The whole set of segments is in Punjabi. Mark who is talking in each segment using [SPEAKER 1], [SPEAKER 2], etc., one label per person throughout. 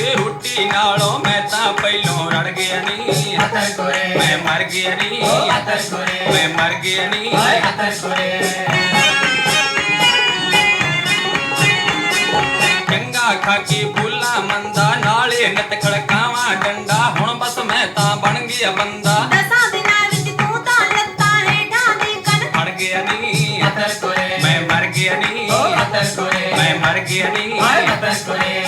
[SPEAKER 1] ਮੂਰੇ ਰੋਟੀ ਨਾਲੋਂ ਮੈਂ ਤਾਂ ਪਹਿਲੋਂ ਰੜ ਗਿਆ ਨੀ।
[SPEAKER 2] ਅਤਰ ਕੋਲੇ
[SPEAKER 1] ਮੈਂ ਮਰ ਗਿਆ ਨੀ।
[SPEAKER 2] ਅਤਰ ਕੋਲੇ
[SPEAKER 1] ਮੈਂ ਮਰ ਗਿਆ ਨੀ।
[SPEAKER 2] ਅਤਰ ਕੋਲੇ
[SPEAKER 1] ਚੰਗਾ ਖਾ ਕੇ ਬੋਲਾ ਮੰਦਾ ਨਾਲੇ ਨਤ ਖੜਕਾਵਾਂ ਡੰਡਾ। ਹੁਣ ਬਸ ਮੈਂ ਤਾਂ ਬਣ ਗਿਆ ਬੰਦਾ।
[SPEAKER 3] ਦਸਾਂ ਦਿਨਾਂ ਵਿੱਚ ਤੂੰ ਤਾਂ ਲੱਤਾਂ ਹੇਠਾਂ ਦੀ ਕਨ
[SPEAKER 1] ਫੜ ਗਿਆ ਨੀ।
[SPEAKER 2] ਅਤਰ ਕੋਲੇ
[SPEAKER 1] ਮੈਂ ਮਰ ਗਿਆ ਨੀ।
[SPEAKER 2] ਅਤਰ ਕੋਲੇ
[SPEAKER 1] ਮੈਂ ਮਰ ਗਿਆ ਨੀ।
[SPEAKER 2] ਅਤਰ ਕੋਲੇ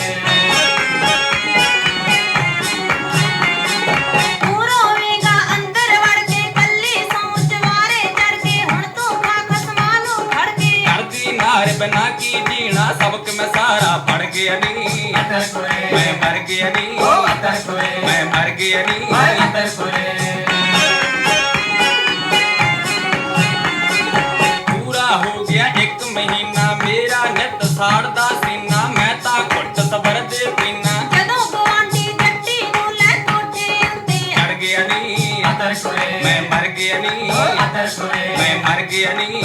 [SPEAKER 1] ਸਬਕ ਮੈਂ ਸਾਰਾ ਪੜ ਗਿਆ ਨੀ। ਮੈਂ ਮਰ ਗਿਆ ਨੀ। ਮੈਂ ਮਰ ਗਿਆ ਨੀ। ਪੂਰਾ ਹੋ ਗਿਆ ਇੱਕ ਮਹੀਨਾ। ਮੇਰਾ ਨਿਤ ਸਾੜਦਾ ਸੀਨਾ। ਮੈਂ ਤਾਂ ਘੁੱਟ ਸਬਰ ਦੇ ਪੀਨਾ।
[SPEAKER 3] ਜਦੋਂ ਗਵਾਂਢੀ ਜੱਟੀ ਨੂੰ ਲੈ ਕੋਠੇ ਉੱਤੇ
[SPEAKER 1] ਚੜ ਗਿਆ ਨੀ। ਮੈਂ ਮਰ ਗਿਆ ਨੀ। ਮੈਂ ਮਰ ਗਿਆ ਨੀ।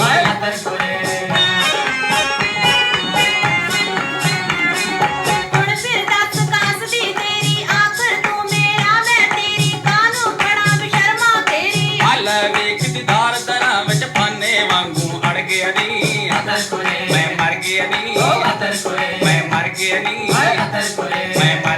[SPEAKER 1] ਵਾਂਗੂ ਅੜ ਗਿਆ ਨੀ
[SPEAKER 2] ਅਤਰ ਕੋਲੇ
[SPEAKER 1] ਮੈਂ ਮਰ ਗਿਆ ਨੀ
[SPEAKER 2] ਓ ਅਤਰ ਕੋਲੇ
[SPEAKER 1] ਮੈਂ ਮਰ ਗਿਆ ਨੀ
[SPEAKER 2] ਓਏ ਅਤਰ ਕੋਲੇ
[SPEAKER 1] ਮੈਂ ਮਰ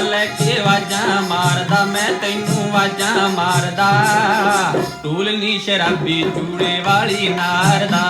[SPEAKER 1] ਲੈ ਕੇ ਵਾਜਾਂ ਮਾਰਦਾ ਮੈਂ ਤੈਨੂੰ ਵਾਜਾਂ ਮਾਰਦਾ। ਢੋਲ ਨੀ ਸ਼ਰਾਬੀ ਚੂੜੇ ਵਾਲੀ ਨਾਰਦਾ।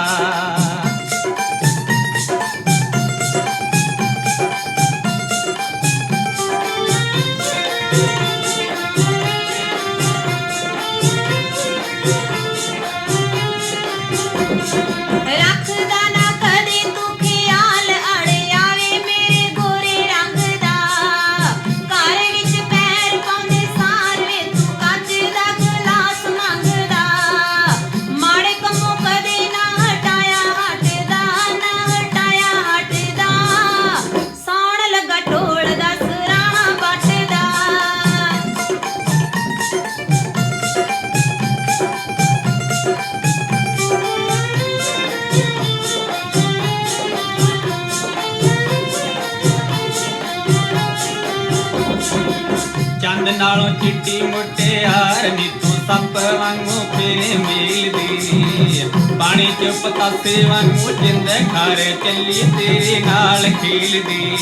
[SPEAKER 1] ਨਾਲੋਂ ਚਿੱਟੀ ਮੁਟਿਆਰ ਨੀ ਤੂੰ ਸੱਪ ਵਾਂਗੂ ਫੇਰੇ ਮੇਲਦੀ ਪਾਣੀ ਚ ਪਤਾਸੇ ਵਾਂਗੂ ਜਿੰਦ ਖਾਰੇ ਚੱਲੀ ਤੇਰੇ ਨਾਲ ਖੇਲਦੀ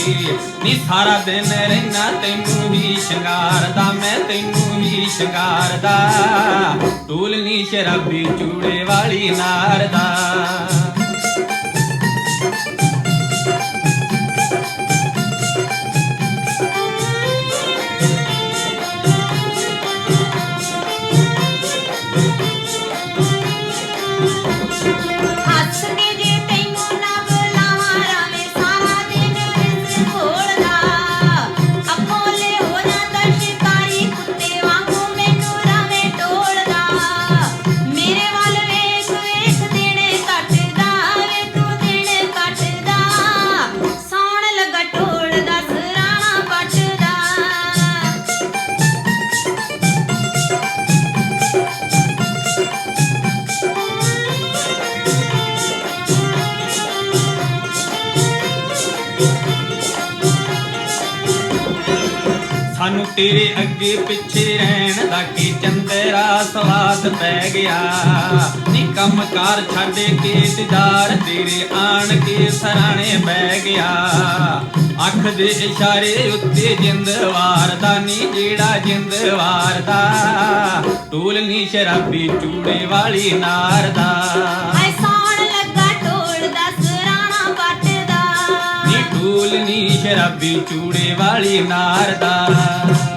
[SPEAKER 1] ਨੀ ਸਾਰਾ ਦਿਨ ਰਹਿਣਾ ਤੈਨੂੰ ਹੀ ਸ਼ਿੰਗਾਰਦਾ, ਮੈਂ ਤੈਨੂੰ ਹੀ ਸ਼ਿੰਗਾਰਦਾ। ਟੂਲ ਨੀ ਸ਼ਰਾਬੀ ਚੂੜੇ ਵਾਲੀ
[SPEAKER 3] ਨਾਰਦਾ
[SPEAKER 1] ਸਾਨੂੰ ਤੇਰੇ ਅੱਗੇ ਪਿੱਛੇ ਰਹਿਣ ਦਾ ਕੀ ਚੰਦਰਾ ਸਵਾਦ ਪੈ ਗਿਆ। ਨੀ ਕੰਮ ਕਾਰ ਛੱਡ ਕੇ ਦੀਦਾਰ ਤੇਰੇ ਆਣ ਕੇ ਸਰਾਣੇ ਬਹਿ ਗਿਆ। ਅੱਖ ਦੇ ਇਸ਼ਾਰੇ ਉੱਤੇ ਜਿੰਦ ਵਾਰਦਾ ਨੀ ਜਿਹੜਾ ਜਿੰਦ ਵਾਰਦਾ ਟੂਲ ਨੀ ਸ਼ਰਾਬੀ, ਚੂੜੇ ਵਾਲੀ ਨਾਰ
[SPEAKER 3] ਪੱਟਦਾ
[SPEAKER 1] ਨੀ ਟੂਲ